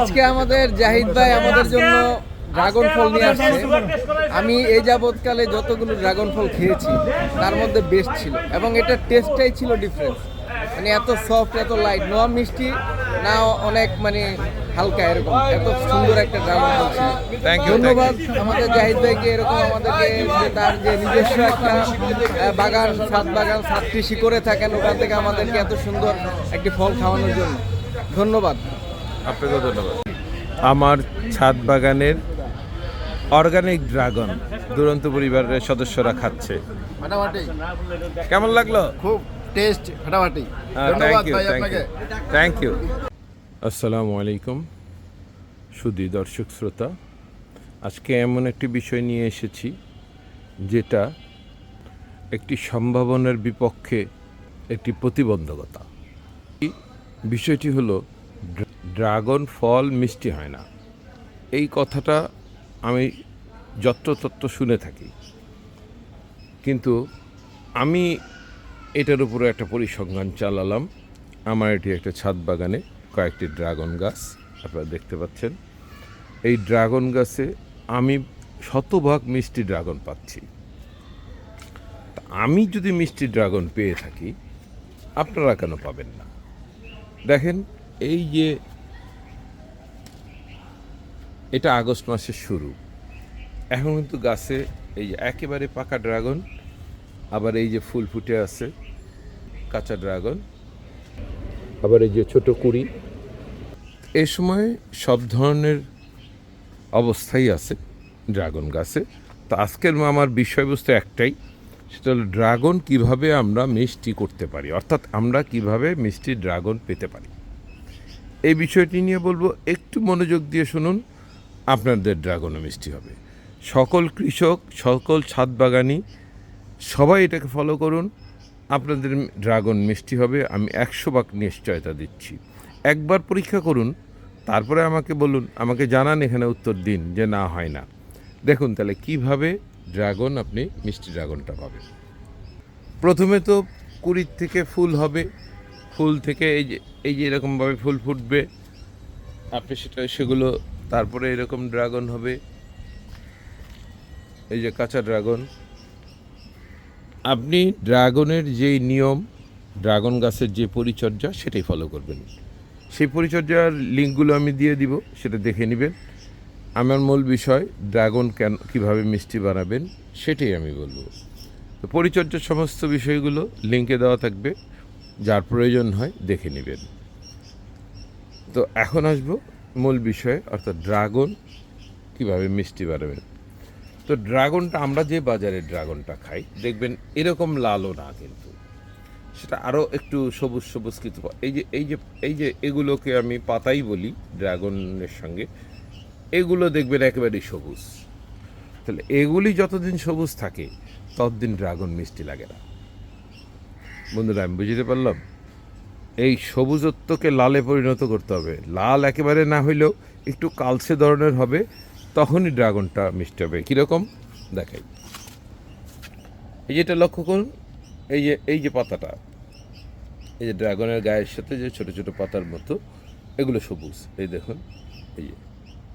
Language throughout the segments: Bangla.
আজকে আমাদের জাহিদ ভাই আমাদের জন্য ড্রাগন ফল নিয়ে আসছে। আমি এই যাবৎকালে যতগুলো ড্রাগন ফল খেয়েছি তার মধ্যে বেস্ট ছিল। এবং এটার টেস্টটাই ছিল ডিফারেন্স মানে এত সফট এত লাইট না মিষ্টি না অনেক মানে হালকা এরকম। এত সুন্দর একটা ড্রাগন ফল ছিল। ধন্যবাদ আমাদের জাহিদ ভাইকে এরকম আমাদেরকে যে তার যে নিজস্ব একটা বাগান ছাদ বাগান সাত কৃষি করে থাকেন ওখান থেকে আমাদেরকে এত সুন্দর একটি ফল খাওয়ানোর জন্য। ধন্যবাদ। আপনাকেও ধন্যবাদ। আমার ছাদ বাগানের অর্গানিক ড্রাগন দুরন্ত পরিবারের সদস্যরা খাচ্ছে। কেমন লাগল? খুব টেস্ট ফাটাফাটি। Thank you thank you thank you আসসালামু আলাইকুম সুদী দর্শক শ্রোতা। আজকে এমন একটি বিষয় নিয়ে এসেছি যেটা একটি সম্ভাবনার বিপক্ষে একটি প্রতিবন্ধকতা। বিষয়টি হলো ড্রাগন ফল মিষ্টি হয় না। এই কথাটা আমি যত্রতত্ত্ব শুনে থাকি। কিন্তু আমি এটার উপরে একটা পরিসংখ্যান চালালাম। আমার এটি একটা ছাদ বাগানে কয়েকটি ড্রাগন গাছ, আপনারা দেখতে পাচ্ছেন। এই ড্রাগন গাছে আমি শতভাগ মিষ্টি ড্রাগন পাচ্ছি। আমি যদি মিষ্টি ড্রাগন পেয়ে থাকি, আপনারা কেন পাবেন না? দেখেন, এই যে এটা আগস্ট মাসের শুরু। এখন কিন্তু গাছে এই যে একেবারে পাকা ড্রাগন, আবার এই যে ফুল ফুটে আছে কাঁচা ড্রাগন, আবার এই যে ছোট কুড়ি। এই সময় সব ধরনের অবস্থাই আছে ড্রাগন গাছে। তো আজকের আমার বিষয়বস্তু একটাই, সেটা হলো ড্রাগন কীভাবে আমরা মিষ্টি করতে পারি, অর্থাৎ আমরা কীভাবে মিষ্টি ড্রাগন পেতে পারি। এই বিষয়টি নিয়ে বলব, একটু মনোযোগ দিয়ে শুনুন। আপনাদের ড্রাগনও মিষ্টি হবে। সকল কৃষক, সকল ছাদ বাগানি, সবাই এটাকে ফলো করুন। আপনাদের ড্রাগন মিষ্টি হবে, আমি একশো ভাগ নিশ্চয়তা দিচ্ছি। একবার পরীক্ষা করুন, তারপরে আমাকে বলুন, আমাকে জানান এখানে উত্তর দিন যে না, হয় না। দেখুন তাহলে কীভাবে ড্রাগন আপনি মিষ্টি ড্রাগনটা পাবেন। প্রথমে তো কুড়ির থেকে ফুল হবে, ফুল থেকে এই যে এই যে এরকমভাবে ফুল ফুটবে, আপনি সেটা, সেগুলো তারপরে এরকম ড্রাগন হবে। এই যে কাঁচা ড্রাগন। আপনি ড্রাগনের যেই নিয়ম, ড্রাগন গাছের যে পরিচর্যা, সেটাই ফলো করবেন। সেই পরিচর্যার লিঙ্কগুলো আমি দিয়ে দিব, সেটা দেখে নেবেন। আমার মূল বিষয়, ড্রাগন কেন, কীভাবে মিষ্টি বানাবেন, সেটাই আমি বলব। তো পরিচর্যার সমস্ত বিষয়গুলো লিঙ্কে দেওয়া থাকবে, যার প্রয়োজন হয় দেখে নেবেন। তো এখন আসব মূল বিষয়, অর্থাৎ ড্রাগন, কীভাবে মিষ্টি বানাবেন। তো ড্রাগনটা, আমরা যে বাজারে ড্রাগনটা খাই, দেখবেন এরকম লালও না কিন্তু। সেটা আরও একটু সবুজ সবুজ কিছু এই যে এই যে এই যে এগুলোকে আমি পাতাই বলি, ড্রাগনের সঙ্গে, এগুলো দেখবেন একেবারেই সবুজ। তাহলে এগুলি যতদিন সবুজ থাকে, ততদিন ড্রাগন মিষ্টি লাগে না। বন্ধুরা, আমি বুঝতে পারলাম? এই সবুজত্বকে লালে পরিণত করতে হবে। লাল একেবারে না হইলেও একটু কালচে ধরনের হবে, তখনই ড্রাগনটা মিষ্টি হবে। কীরকম? দেখাই। এই যেটা লক্ষ্য করুন, এই যে এই যে পাতাটা, এই যে ড্রাগনের গায়ের সাথে যে ছোট ছোট পাতার মতো, এগুলো সবুজ। এই দেখুন, এই যে,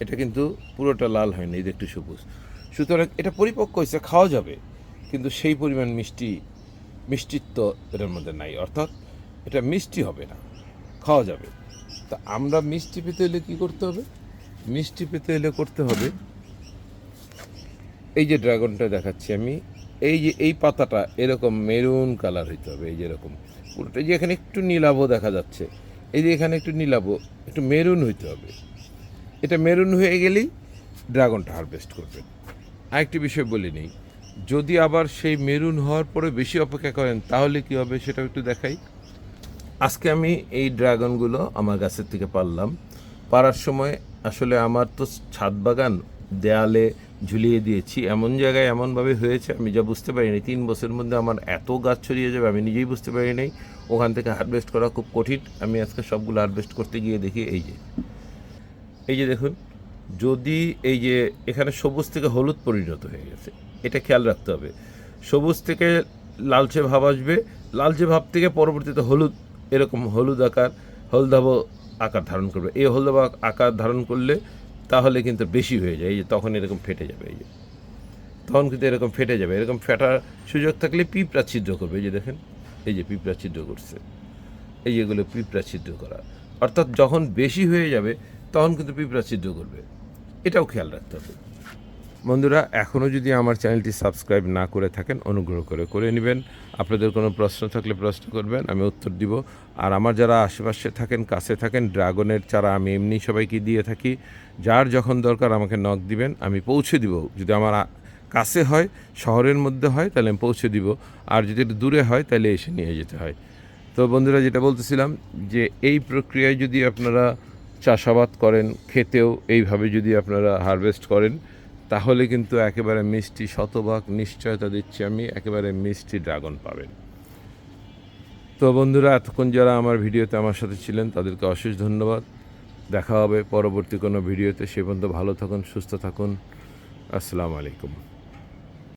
এটা কিন্তু পুরোটা লাল হয়নি, এই যে একটু সবুজ। সুতরাং এটা পরিপক্ক হয়েছে, খাওয়া যাবে, কিন্তু সেই পরিমাণ মিষ্টি, মিষ্টিত্ব এটার মধ্যে নাই। অর্থাৎ এটা মিষ্টি হবে না, খাওয়া যাবে। তা আমরা মিষ্টি পেতে হলে কী করতে হবে? মিষ্টি পেতে হলে করতে হবে, এই যে ড্রাগনটা দেখাচ্ছি আমি, এই যে এই পাতাটা এরকম মেরুন কালার হইতে হবে, এই যে এরকম। পুরোটা যে এখানে একটু নীলাভও দেখা যাচ্ছে, এই যে এখানে একটু নীলাভও একটু মেরুন হইতে হবে। এটা মেরুন হয়ে গেলেই ড্রাগনটা হারভেস্ট করবেন। আরেকটি বিষয় বলে নেই, যদি আবার সেই মেরুন হওয়ার পরে বেশি অপেক্ষা করেন, তাহলে কি হবে সেটাও একটু দেখাই। আজকে আমি এই ড্রাগনগুলো আমার গাছের থেকে পারলাম। পারার সময় আসলে আমার তো ছাদ বাগান দেয়ালে ঝুলিয়ে দিয়েছি। এমন জায়গায় এমনভাবে হয়েছে, আমি যা বুঝতে পারিনি। তিন বছরের মধ্যে আমার এত গাছ ছড়িয়ে যাবে, আমি নিজেই বুঝতে পারি নাই। ওখান থেকে হারভেস্ট করা খুব কঠিন। আমি আজকে সবগুলো হারভেস্ট করতে গিয়ে দেখি এই যে। এই যে দেখুন, যদি এই যে এখানে সবুজ থেকে হলুদ পরিণত হয়ে গেছে, এটা খেয়াল রাখতে হবে। সবুজ থেকে লালচে ভাব আসবে, লালচে ভাব থেকে পরবর্তীতে হলুদ এরকম হলুদ আকার, হলদাব আকার ধারণ করবে। এই হলদে আকার ধারণ করলে তাহলে কিন্তু বেশি হয়ে যায়, এই যে তখন এরকম ফেটে যাবে, এই যে। তখন কিন্তু এরকম ফেটে যাবে, এরকম ফেটার সুযোগ থাকলে পিঁপড়া ছিদ্র করবে, এই যে দেখেন, এই যে পিঁপড়া ছিদ্র করছে। এই যেগুলো পিঁপড়া ছিদ্র করা। অর্থাৎ যখন বেশি হয়ে যাবে, তখন কিন্তু পিঁপড়া ছিদ্র করবে। এটাও খেয়াল রাখতে হবে। বন্ধুরা এখনও যদি আমার চ্যানেলটি সাবস্ক্রাইব না করে থাকেন, অনুগ্রহ করে করে নেবেন। আপনাদের কোনো প্রশ্ন থাকলে প্রশ্ন করবেন, আমি উত্তর দিব। আর আমার যারা আশেপাশে থাকেন, কাছে থাকেন, ড্রাগনের চারা আমি এমনি সবাইকে দিয়ে থাকি। যার যখন দরকার আমাকে নখ দিবেন, আমি পৌঁছে দিব। যদি আমার কাছে হয়, শহরের মধ্যে হয়, তাহলে আমি পৌঁছে দিব। আর যদি একটু দূরে হয়, তাহলে এসে নিয়ে যেতে হয়। তো বন্ধুরা, যেটা বলতেছিলাম যে, এই প্রক্রিয়ায় যদি আপনারা চাষাবাদ করেন, খেতেও এইভাবে যদি আপনারা হারভেস্ট করেন তাহলে কিন্তু একেবারে মিষ্টি শতভাগ নিশ্চয়তা দিচ্ছি আমি, একেবারে মিষ্টি ড্রাগন পাবেন। তো বন্ধুরা, এতক্ষণ যারা আমার ভিডিওতে আমার সাথে ছিলেন, তাদেরকে অশেষ ধন্যবাদ। দেখা হবে পরবর্তী কোনো ভিডিওতে। সে পর্যন্ত ভালো থাকুন, সুস্থ থাকুন। আসসালামু আলাইকুম।